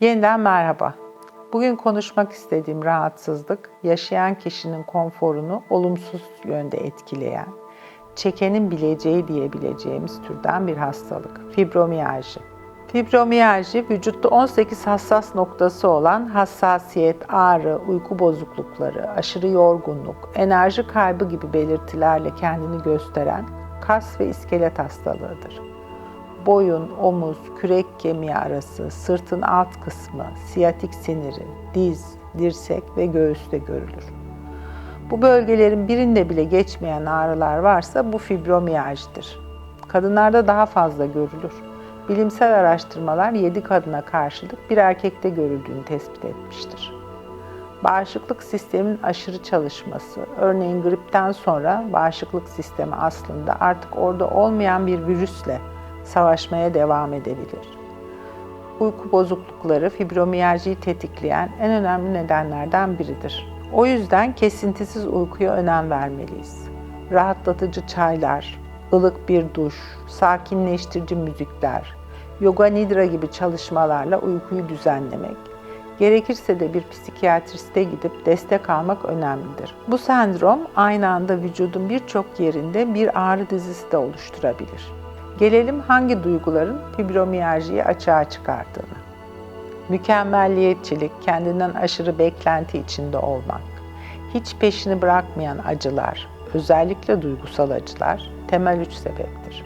Yeniden merhaba. Bugün konuşmak istediğim rahatsızlık, yaşayan kişinin konforunu olumsuz yönde etkileyen, çekenin bileceği diyebileceğimiz türden bir hastalık, fibromiyalji. Fibromiyalji, vücutta 18 hassas noktası olan hassasiyet, ağrı, uyku bozuklukları, aşırı yorgunluk, enerji kaybı gibi belirtilerle kendini gösteren kas ve iskelet hastalığıdır boyun, omuz, kürek kemiği arası, sırtın alt kısmı, siyatik siniri, diz, dirsek ve göğüste görülür. Bu bölgelerin birinde bile geçmeyen ağrılar varsa bu fibromiyaljidir. Kadınlarda daha fazla görülür. Bilimsel araştırmalar 7 kadına karşılık bir erkekte görüldüğünü tespit etmiştir. Bağışıklık sistemin aşırı çalışması, örneğin gripten sonra bağışıklık sistemi aslında artık orada olmayan bir virüsle savaşmaya devam edebilir. Uyku bozuklukları fibromiyaljiyi tetikleyen en önemli nedenlerden biridir. O yüzden kesintisiz uykuya önem vermeliyiz. Rahatlatıcı çaylar, ılık bir duş, sakinleştirici müzikler, yoga nidra gibi çalışmalarla uykuyu düzenlemek, gerekirse de bir psikiyatriste gidip destek almak önemlidir. Bu sendrom aynı anda vücudun birçok yerinde bir ağrı dizisi de oluşturabilir. Gelelim hangi duyguların fibromiyaljiyi açığa çıkardığını. Mükemmelliyetçilik, kendinden aşırı beklenti içinde olmak, hiç peşini bırakmayan acılar, özellikle duygusal acılar temel üç sebeptir.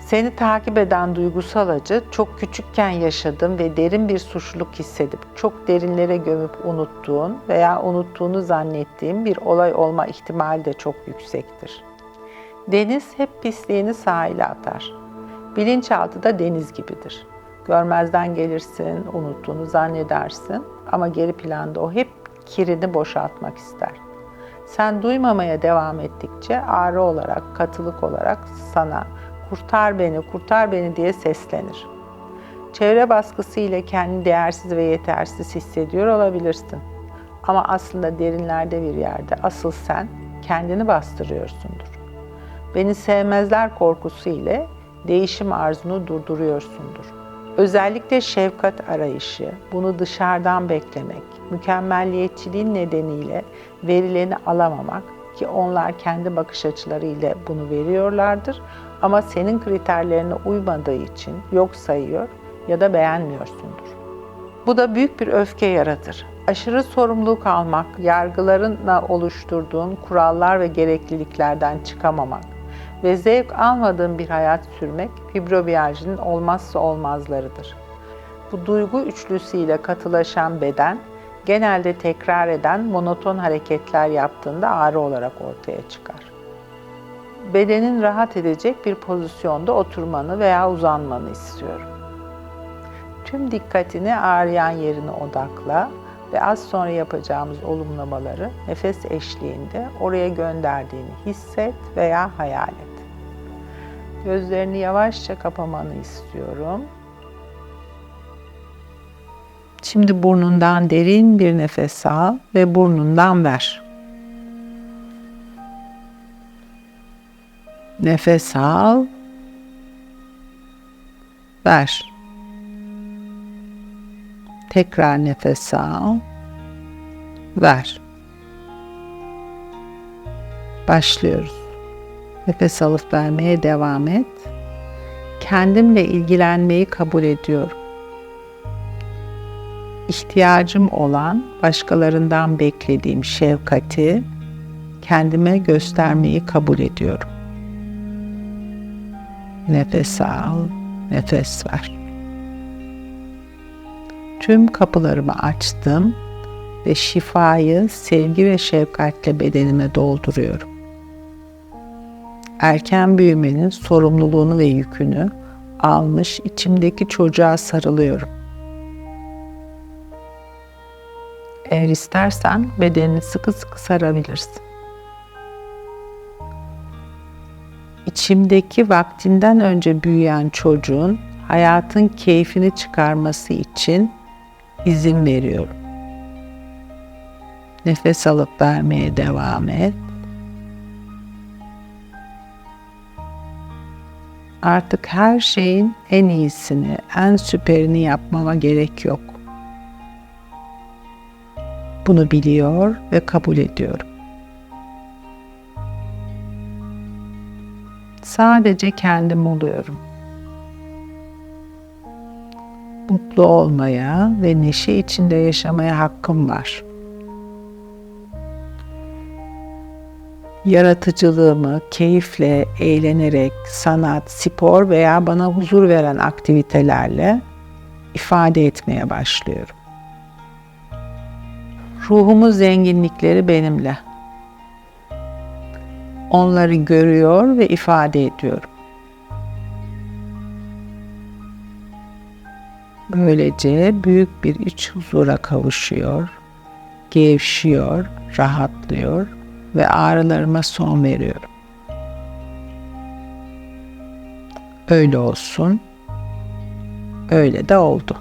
Seni takip eden duygusal acı çok küçükken yaşadığın ve derin bir suçluluk hissedip çok derinlere gömüp unuttuğun veya unuttuğunu zannettiğin bir olay olma ihtimali de çok yüksektir. Deniz hep pisliğini sahile atar. Bilinçaltı da deniz gibidir. Görmezden gelirsin, unuttuğunu zannedersin ama geri planda o hep kirini boşaltmak ister. Sen duymamaya devam ettikçe ağrı olarak, katılık olarak sana kurtar beni, kurtar beni diye seslenir. Çevre baskısı ile kendini değersiz ve yetersiz hissediyor olabilirsin. Ama aslında derinlerde bir yerde asıl sen kendini bastırıyorsundur. Beni sevmezler korkusu ile değişim arzunu durduruyorsundur. Özellikle şefkat arayışı, bunu dışarıdan beklemek, mükemmelliyetçiliğin nedeniyle verileni alamamak ki onlar kendi bakış açılarıyla bunu veriyorlardır ama senin kriterlerine uymadığı için yok sayıyor ya da beğenmiyorsundur. Bu da büyük bir öfke yaratır. Aşırı sorumluluk almak, yargılarınla oluşturduğun kurallar ve gerekliliklerden çıkamamak, ve zevk almadığın bir hayat sürmek fibromiyajinin olmazsa olmazlarıdır. Bu duygu üçlüsüyle katılaşan beden genelde tekrar eden monoton hareketler yaptığında ağrı olarak ortaya çıkar. Bedenin rahat edecek bir pozisyonda oturmanı veya uzanmanı istiyorum. Tüm dikkatini ağrıyan yerine odakla ve az sonra yapacağımız olumlamaları nefes eşliğinde oraya gönderdiğini hisset veya hayal et. Gözlerini yavaşça kapamanı istiyorum. Şimdi burnundan derin bir nefes al ve burnundan ver. Nefes al. Ver. Tekrar nefes al. Ver. Başlıyoruz. Nefes alıp vermeye devam et. Kendimle ilgilenmeyi kabul ediyorum. İhtiyacım olan başkalarından beklediğim şefkati kendime göstermeyi kabul ediyorum. Nefes al, nefes ver. Tüm kapılarımı açtım ve şifayı sevgi ve şefkatle bedenime dolduruyorum erken büyümenin sorumluluğunu ve yükünü almış içimdeki çocuğa sarılıyorum. Eğer istersen bedenini sıkı sıkı sarabilirsin. İçimdeki vaktinden önce büyüyen çocuğun hayatın keyfini çıkarması için izin veriyorum. Nefes alıp vermeye devam et. Artık her şeyin en iyisini, en süperini yapmama gerek yok. Bunu biliyor ve kabul ediyorum. Sadece kendim oluyorum. Mutlu olmaya ve neşe içinde yaşamaya hakkım var.'' Yaratıcılığımı keyifle, eğlenerek, sanat, spor veya bana huzur veren aktivitelerle ifade etmeye başlıyorum. Ruhumun zenginlikleri benimle. Onları görüyor ve ifade ediyorum. Böylece büyük bir iç huzura kavuşuyor, gevşiyor, rahatlıyor ve ağrılarıma son veriyorum. Öyle olsun. Öyle de oldu.